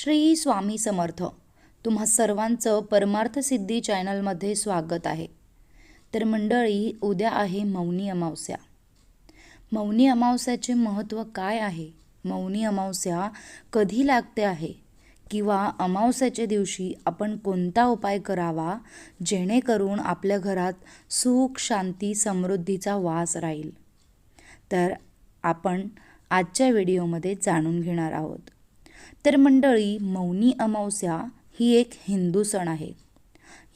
श्री स्वामी समर्थ. तुम्हा सर्वांचं परमार्थ सिद्धी चॅनलमध्ये स्वागत आहे. तर मंडळी उद्या आहे मौनी अमावस्या. मौनी अमावस्याचे महत्त्व काय आहे? मौनी अमावस्या कधी लागते आहे? किंवा अमावस्याच्या दिवशी आपण कोणता उपाय करावा जेणेकरून आपल्या घरात सुख शांती समृद्धीचा वास राहील? तर आपण आजच्या व्हिडिओमध्ये जाणून घेणार आहोत. तर मंडळी मौनी अमावस्या ही एक हिंदू सण आहे.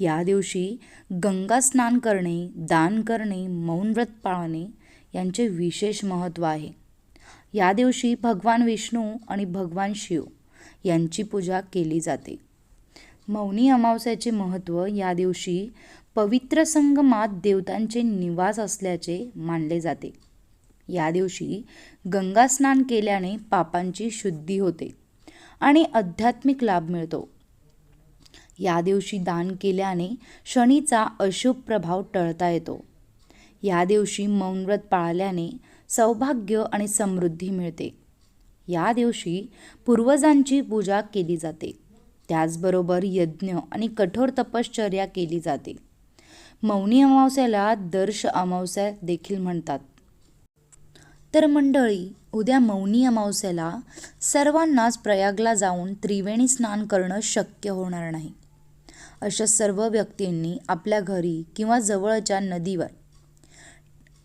या दिवशी गंगा स्नान करणे दान करणे मौन व्रत पाळणे यांचे विशेष महत्त्व आहे. या दिवशी भगवान विष्णू आणि भगवान शिव यांची पूजा केली जाते. मौनी अमावस्याचे महत्त्व या दिवशी पवित्र संगमात देवतांचे निवास असल्याचे मानले जाते. या दिवशी गंगा स्नान केल्याने पापांची शुद्धी होते. आणि आध्यात्मिक लाभ मिळतो. या दिवशी दान केल्याने शनीचा अशुभ प्रभाव टळता येतो. या दिवशी मौनव्रत पाळल्याने सौभाग्य आणि समृद्धी मिळते. या दिवशी पूर्वजांची पूजा केली जाते. त्याचबरोबर यज्ञ आणि कठोर तपश्चर्या केली जाते. मौनी अमावस्याला दर्श अमावस्या देखील म्हणतात. तर मंडळी उद्या मौनी अमावस्याला सर्वांनाच प्रयागला जाऊन त्रिवेणी स्नान करणं शक्य होणार नाही. अशा सर्व व्यक्तींनी आपल्या घरी किंवा जवळच्या नदीवर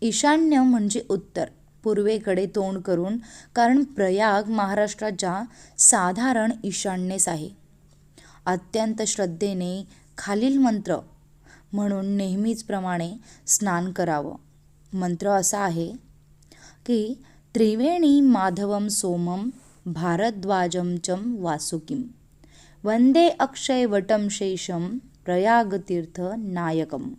ईशान्य म्हणजे उत्तर पूर्वेकडे तोंड करून कारण प्रयाग महाराष्ट्राच्या साधारण ईशान्येस आहे. अत्यंत श्रद्धेने खालील मंत्र म्हणून नेहमीचप्रमाणे स्नान करावं. मंत्र असा आहे की त्रिवेणी माधवम सोमम भारद्वाजम चम वासुकीम वंदे अक्षयवटम शेषम प्रयागतीर्थ नायकम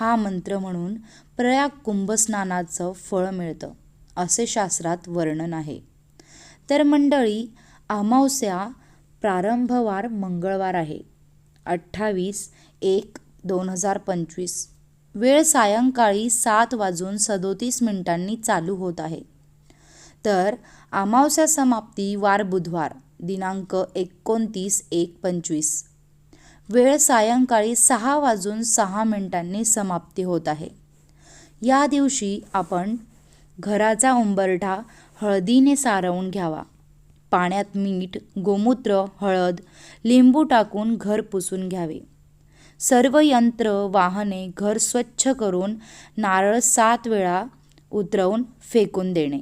हा मंत्र म्हणून प्रयाग कुंभस्नानाचं फळ मिळतं असे शास्त्रात वर्णन आहे। तर मंडळी अमावस्या प्रारंभवार मंगळवार आहे। अठ्ठावीस एक दोन हजार पंचवीस। वेळ सायंकाळी सात वाजून सदोतीस मिनिटांनी चालू होत आहे. तर अमावस्या समाप्ती वार बुधवार दिनांक एकोणतीस एक पंचवीस. वेळ सायंकाळी सहा वाजून सहा मिनिटांनी समाप्ती होत आहे. या दिवशी आपण घराचा उंबरठा हळदीने सारवून घ्यावा. पाण्यात मीठ गोमूत्र हळद लिंबू टाकून घर पुसून घ्यावे. सर्व यंत्र वाहने घर स्वच्छ करून नारळ सात वेळा उतरवून फेकून देणे.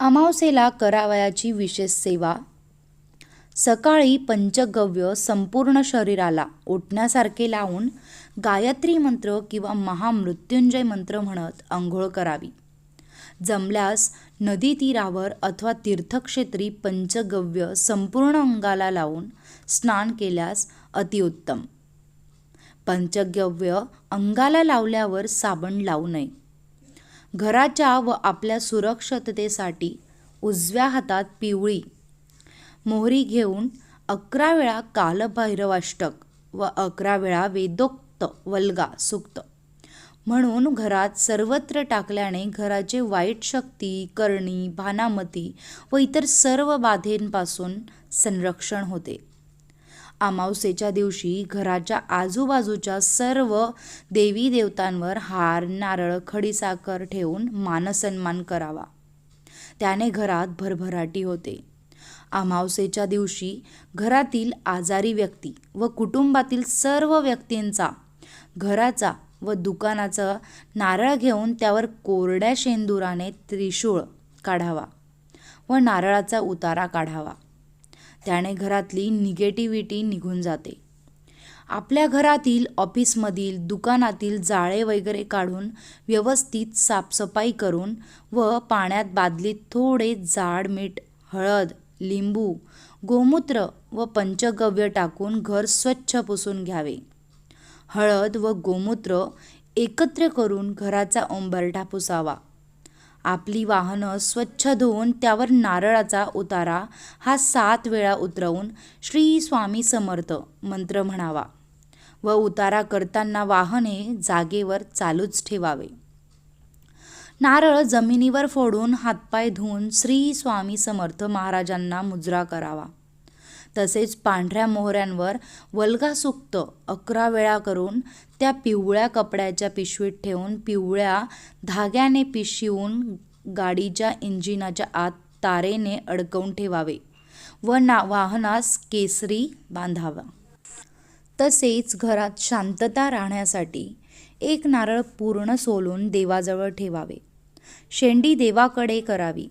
अमावसेला करावयाची विशेष सेवा. सकाळी पंचगव्य संपूर्ण शरीराला उठण्यासारखे लावून गायत्री मंत्र किंवा महामृत्युंजय मंत्र म्हणत आंघोळ करावी. जमल्यास नदी तीरावर अथवा तीर्थक्षेत्री पंचगव्य संपूर्ण अंगाला लावून स्नान केल्यास अतिउत्तम. पंचगव्य अंगाला लावल्यावर साबण लावू नये. घराच्या व आपल्या सुरक्षिततेसाठी उजव्या हातात पिवळी मोहरी घेऊन अकरा वेळा कालभैरवाष्टक व अकरा वेळा वेदोक्त वल्गा सुक्त म्हणून घरात सर्वत्र टाकल्याने घराचे वाईट शक्ती करणी भानामती व इतर सर्व बाधेंपासून संरक्षण होते. अमावस्येच्या दिवशी घराच्या आजूबाजूच्या सर्व देवी देवतांवर हार नारळ खडीसाखर ठेवून मानसन्मान करावा. त्याने घरात भरभराटी होते. अमावस्येच्या दिवशी घरातील आजारी व्यक्ती व कुटुंबातील सर्व व्यक्तींचा घराचा व दुकानाचं नारळ घेऊन त्यावर कोरड्या शेंदुराने त्रिशूळ काढावा व नारळाचा उतारा काढावा. त्याने घरातली निगेटिव्हिटी निघून जाते. आपल्या घरातील ऑफिसमधील दुकानातील जाळे वगैरे काढून व्यवस्थित साफसफाई करून व पाण्यात बादलीत थोडे जाड मीठ हळद लिंबू गोमूत्र व पंचगव्य टाकून घर स्वच्छ पुसून घ्यावे. हळद व गोमूत्र एकत्र करून घराचा ओंबरठा पुसावा. आपली वाहनं स्वच्छ धुवून त्यावर नारळाचा उतारा हा सात वेळा उतरवून श्री स्वामी समर्थ मंत्र म्हणावा व उतारा करताना वाहने जागेवर चालूच ठेवावे. नारळ जमिनीवर फोडून हातपाय धुवून श्री स्वामी समर्थ महाराजांना मुजरा करावा. तसेच पांढऱ्या मोहऱ्यांवर वल्गासुक्त अकरा वेळा करून त्या पिवळ्या कपड्याच्या पिशवीत ठेवून पिवळ्या धाग्याने पिशिवून गाडीच्या इंजिनाच्या आत तारेने अडकवून ठेवावे व ना वाहनास केसरी बांधावा. तसेच घरात शांतता राहण्यासाठी एक नारळ पूर्ण सोलून देवाजवळ ठेवावे. शेंडी देवाकडे करावी.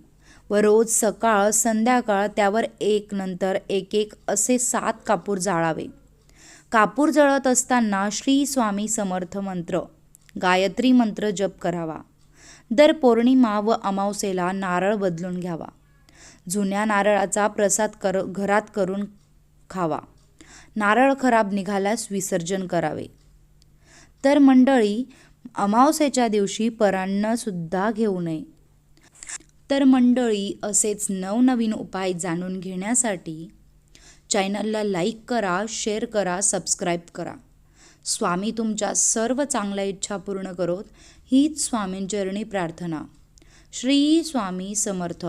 व रोज सकाळ संध्याकाळ त्यावर एक नंतर एक एक असे सात कापूर जाळावे. कापूर जळत असताना श्री स्वामी समर्थ मंत्र गायत्री मंत्र जप करावा. दर पौर्णिमा व अमावसेला नारळ बदलून घ्यावा. जुन्या नारळाचा प्रसाद कर घरात करून खावा. नारळ खराब निघाल्यास विसर्जन करावे. तर मंडळी अमावस्येच्या दिवशी परान्नसुद्धा घेऊ नये. तर मंडळी असेच नवनवीन उपाय जाणून घेण्यासाठी चॅनलला लाईक करा शेअर करा सबस्क्राईब करा. स्वामी तुमच्या सर्व चांगल्या इच्छा पूर्ण करोत. हीच स्वामींचरणी प्रार्थना. श्री स्वामी समर्थ.